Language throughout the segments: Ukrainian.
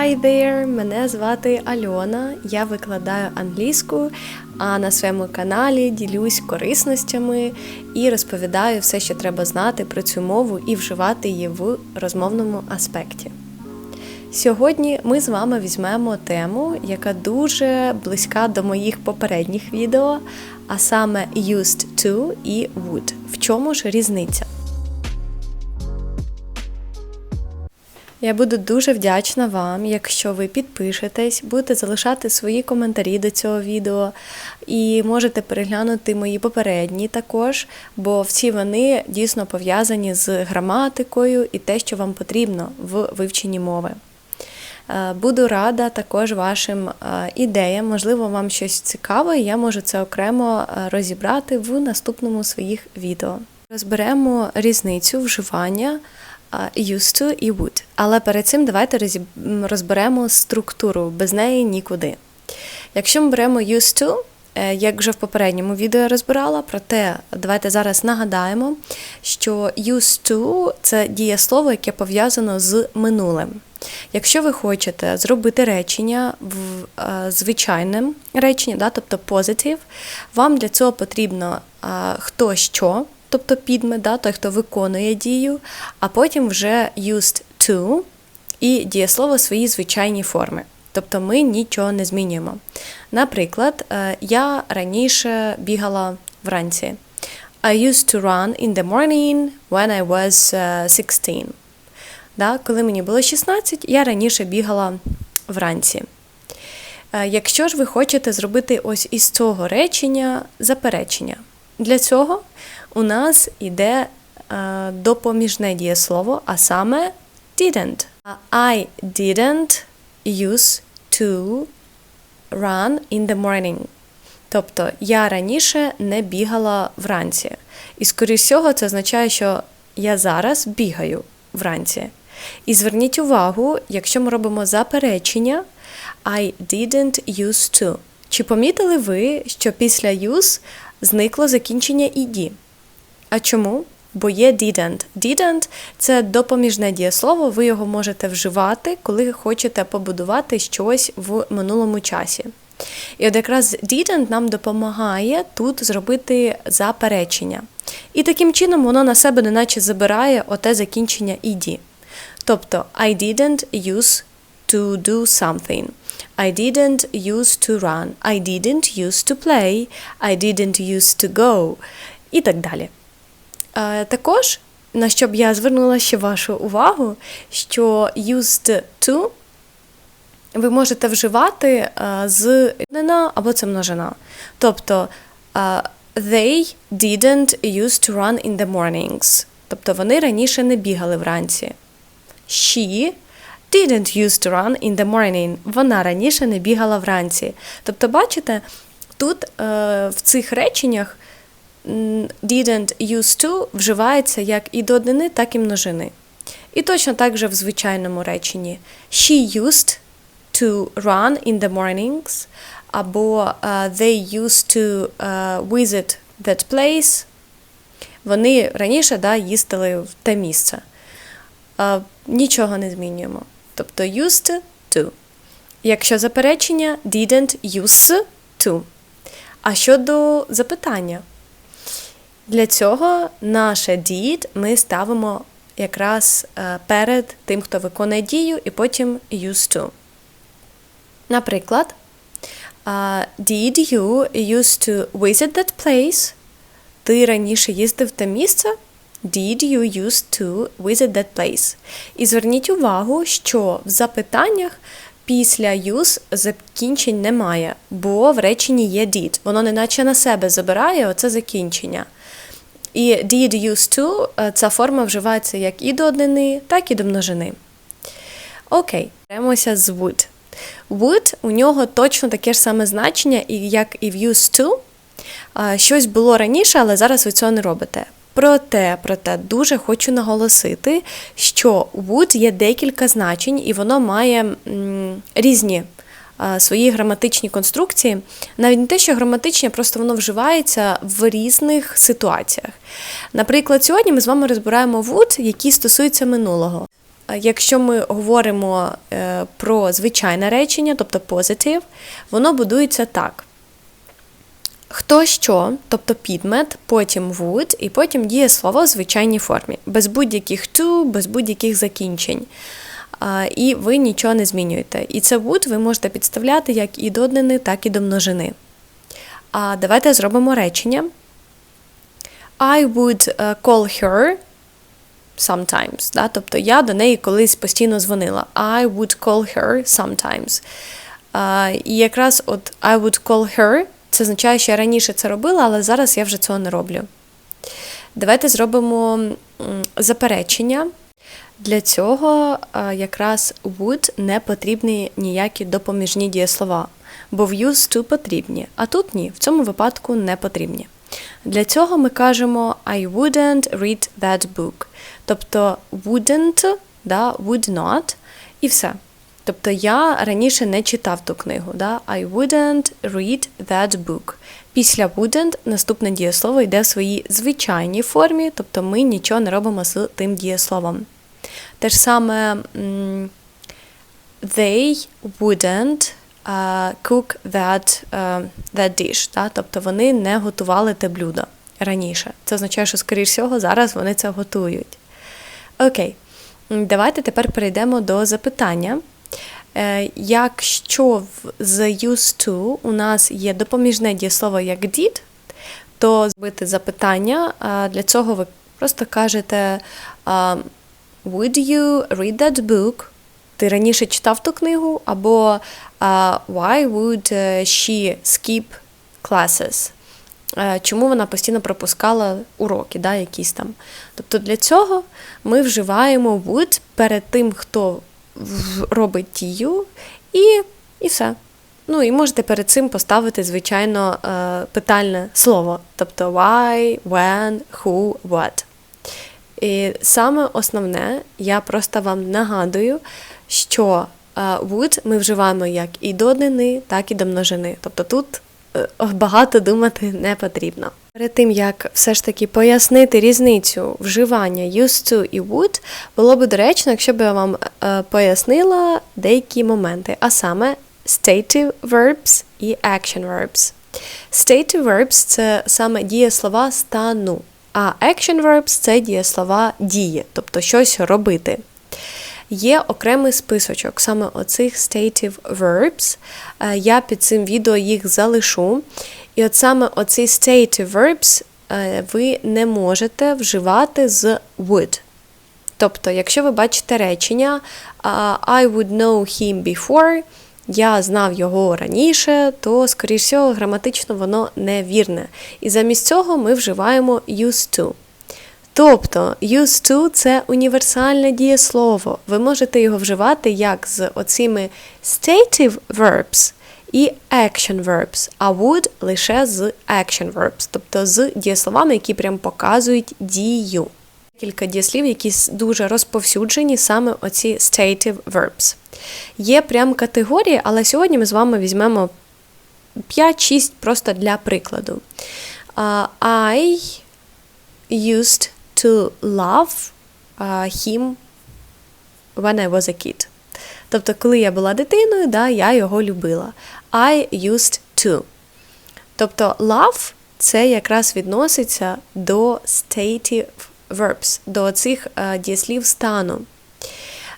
Hi there! Мене звати Альона. Я викладаю англійську, а на своєму каналі ділюсь корисностями і розповідаю все, що треба знати про цю мову і вживати її в розмовному аспекті. Сьогодні ми з вами візьмемо тему, яка дуже близька до моїх попередніх відео, а саме used to і would. В чому ж різниця? Я буду дуже вдячна вам, якщо ви підпишетесь, будете залишати свої коментарі до цього відео і можете переглянути мої попередні також, бо всі вони дійсно пов'язані з граматикою і те, що вам потрібно в вивченні мови. Е, Буду рада також вашим е, ідеям, можливо, вам щось цікаве, я можу це окремо е, розібрати в наступному своїх відео. Розберемо різницю вживання used to і would. Але перед цим давайте розберемо структуру, без неї нікуди. Якщо ми беремо used to, е, як вже в попередньому відео я розбирала, проте давайте зараз нагадаємо, що used to – це дієслово, яке пов'язано з минулим. Якщо ви хочете зробити речення в е, звичайним реченням, да, тобто positive, вам для цього потрібно е, хто що, тобто підмет, да, той, хто виконує дію, а потім вже used to і дієслово свої звичайні форми. Тобто ми нічого не змінюємо. Наприклад, е, я раніше бігала вранці. I used to run in the morning when I was е, 16. Да, коли мені було 16, я раніше бігала вранці. Е, Якщо ж ви хочете зробити ось із цього речення заперечення, для цього у нас іде е, допоміжне дієслово, а саме didn't. I didn't used to run in the morning. Тобто я раніше не бігала вранці. І, скоріш всього, це означає, що я зараз бігаю вранці. І зверніть увагу, якщо ми робимо заперечення, I didn't used to. Чи помітили ви, що після use зникло закінчення «ed»? А чому? Бо є didn't. Didn't – це допоміжне дієслово, ви його можете вживати, коли хочете побудувати щось в минулому часі. І от якраз didn't нам допомагає тут зробити заперечення. І таким чином воно на себе неначе забирає оте закінчення «ed». Тобто I didn't use to do something. I didn't use to run. I didn't use to play. I didn't use to go. І так далі. Е, також, на що б я звернула ще вашу увагу, що used to ви можете вживати е, з множина або це множина. Тобто е, they didn't used to run in the mornings. Тобто вони раніше не бігали вранці. She didn't used to run in the morning. Вона раніше не бігала вранці. Тобто, бачите, тут в цих реченнях didn't used to вживається як і до однини, так і множини. І точно так же в звичайному реченні. She used to run in the mornings, або е, they used to е, visit that place. Вони раніше да, їздили в те місце. Е, Нічого не змінюємо. Тобто used to. Якщо заперечення didn't use to. А щодо запитання, для цього наше did ми ставимо якраз е, перед тим, хто виконує дію, і потім used to. Наприклад, е, did you used to visit that place? Ти раніше їздив в те місце? Did you used to visit that place? І зверніть увагу, що в запитаннях після use закінчень немає, бо в реченні є did. Воно неначе на себе забирає оце закінчення. І did used to е, ця форма вживається як і до однини, так і до множини. Окей, беремося з would. Would у нього точно таке ж саме значення, як і в used to. Щось було раніше, але зараз ви цього не робите. Проте, проте дуже хочу наголосити, що would є декілька значень, і воно має м, різні свої граматичні конструкції. Навіть не те, що граматичні, просто воно вживається в різних ситуаціях. Наприклад, сьогодні ми з вами розбираємо would, які стосуються минулого. Якщо ми говоримо е, про звичайне речення, тобто positive, воно будується так. Хто що, тобто підмет, потім would, і потім дієслово в звичайній формі, без будь-яких to, без будь-яких закінчень. І ви нічого не змінюєте. І це would ви можете підставляти як і до однини, так і до множини. А давайте зробимо речення. I would е, call her sometimes. Да? Тобто я до неї колись постійно дзвонила. I would call her sometimes. А, і якраз от I would call her це означає, що я раніше це робила, але зараз я вже цього не роблю. Давайте зробимо заперечення. Для цього а, якраз would не потрібні ніякі допоміжні дієслова, бо в used to потрібні, а тут ні, в цьому випадку не потрібні. Для цього ми кажемо I wouldn't read that book. Тобто wouldn't, да, would not, і все. Тобто я раніше не читав ту книгу. Да? I wouldn't read that book. Після wouldn't наступне дієслово йде в своїй звичайній формі, тобто ми нічого не робимо з тим дієсловом. Те ж саме they wouldn't uh, cook that, uh, that dish. Да? Тобто вони не готували те блюдо раніше. Це означає, що, скоріш всього, зараз вони це готують. Окей, давайте тепер перейдемо до запитання. Е, Якщо з used to у нас є допоміжне дієслово як did, то збити запитання. Для цього ви просто кажете Would you read that book? Ти раніше читав ту книгу? Або Why would е, she skip classes? Е, Чому вона постійно пропускала уроки, да, якісь там. Тобто для цього ми вживаємо would перед тим, хто робить дію, і, і все. Ну і можете перед цим поставити, звичайно, е, питальне слово, тобто why, when, who, what. І саме основне, я просто вам нагадую, що е, would ми вживаємо як і до однини, так і до множини. Тобто тут е, багато думати не потрібно. Перед тим як все ж таки пояснити різницю вживання used to і would, було б доречно, якщо б я вам е, пояснила деякі моменти, а саме stative verbs і action verbs. Stative verbs це саме дієслова стану, а action verbs це дієслова дії, тобто щось робити. Є окремий списочок саме оцих stative verbs. Е, Я під цим відео їх залишу. І от саме оці stative verbs е, ви не можете вживати з would. Тобто, якщо ви бачите речення I would know him before, я знав його раніше, то, скоріш всього, граматично воно невірне. І замість цього ми вживаємо used to. Тобто, used to – це універсальне дієслово. Ви можете його вживати як з оціми stative verbs і action verbs, а would лише з action verbs, тобто з дієсловами, які прям показують дію. Кілька дієслів, які дуже розповсюджені, саме оці stative verbs. Є прям категорії, але сьогодні ми з вами візьмемо 5-6 просто для прикладу. А, I used to love him when I was a kid. Тобто, коли я була дитиною, да, я його любила. I used to. Тобто, love це якраз відноситься до stative verbs, до цих е, дієслів стану.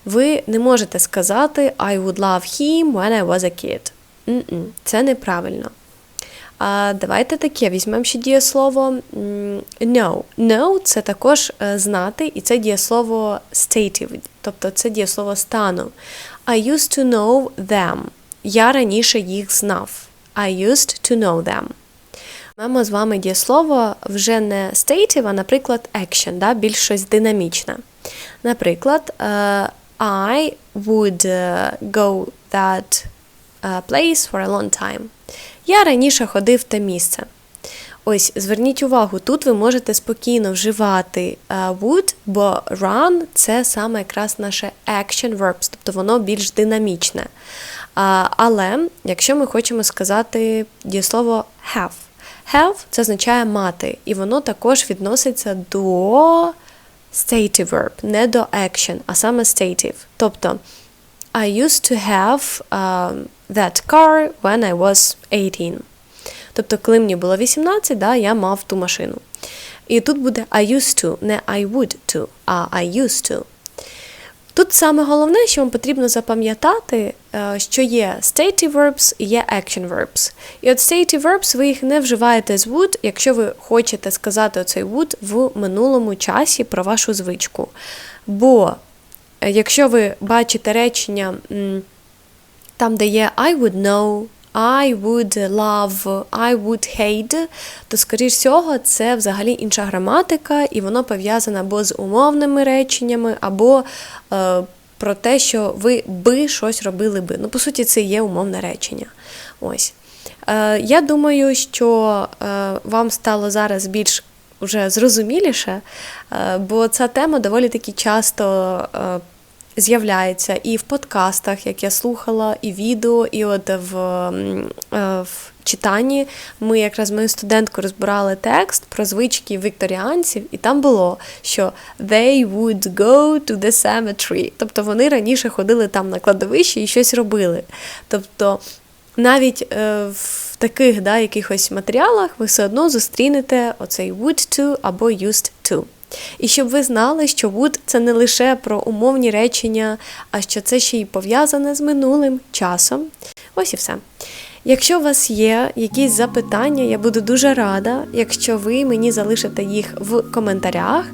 Ви не можете сказати I would love him when I was a kid. М-м, Це неправильно. А давайте таке візьмемо ще дієслово know. Know – це також е, знати, і це дієслово stative, тобто це дієслово стану. I used to know them. Я раніше їх знав. I used to know them. Маємо з вами дієслово вже не stative, а, наприклад, action, да? більш щось динамічне. Наприклад, е, I would е, go that place for a long time. Я раніше ходив в те місце. Ось, зверніть увагу, тут ви можете спокійно вживати е, would, бо run це саме якраз наше action verbs, тобто воно більш динамічне. Але якщо ми хочемо сказати дієслово have, have це означає мати, і воно також відноситься до stative verb, не до action, а саме stative. Тобто, I used to have um, that car when I was 18. Тобто, коли мені було 18, да, я мав ту машину. І тут буде I used to, не I would to, а I used to. Тут саме головне, що вам потрібно запам'ятати, е, що є stative verbs і є action verbs. І от stative verbs ви їх не вживаєте з would, якщо ви хочете сказати оцей would в минулому часі про вашу звичку. Бо е, якщо ви бачите речення там, де є I would know, I would love, I would hate, то, скоріш всього, це взагалі інша граматика, і воно пов'язане або з умовними реченнями, або е, про те, що ви би щось робили би. Ну, по суті, це є умовне речення. Ось. Е, я думаю, що е, вам стало зараз більш вже зрозуміліше, е, бо ця тема доволі таки часто. Е, з'являється і в подкастах, як я слухала, і відео, і от в, е, в читанні ми якраз мою студентку розбирали текст про звички вікторіанців, і там було, що they would go to the cemetery. Тобто вони раніше ходили там на кладовище і щось робили. Тобто навіть е, в таких да, якихось матеріалах ви все одно зустрінете оцей would to або used to. І щоб ви знали, що would – це не лише про умовні речення, а що це ще й пов'язане з минулим часом. Ось і все. Якщо у вас є якісь запитання, я буду дуже рада, якщо ви мені залишите їх в коментарях.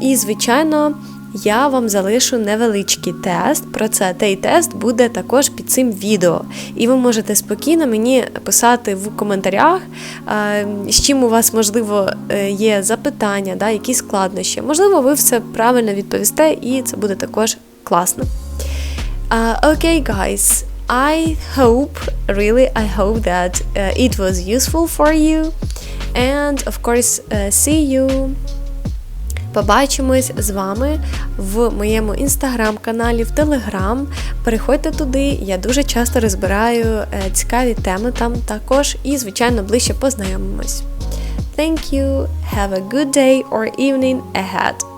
І, звичайно, я вам залишу невеличкий тест. Про це той тест буде також під цим відео. І ви можете спокійно мені писати в коментарях, е, з чим у вас, можливо, е, є запитання, да, які складнощі. Можливо, ви все правильно відповісте, і це буде також класно. Окей, uh, okay. I hope, really, I hope that uh, it was useful for you. And of course, uh, see you Побачимось з вами в моєму інстаграм-каналі, в Телеграм. Переходьте туди, я дуже часто розбираю е, цікаві теми там також і, звичайно, ближче познайомимось. Thank you, have a good day or evening ahead.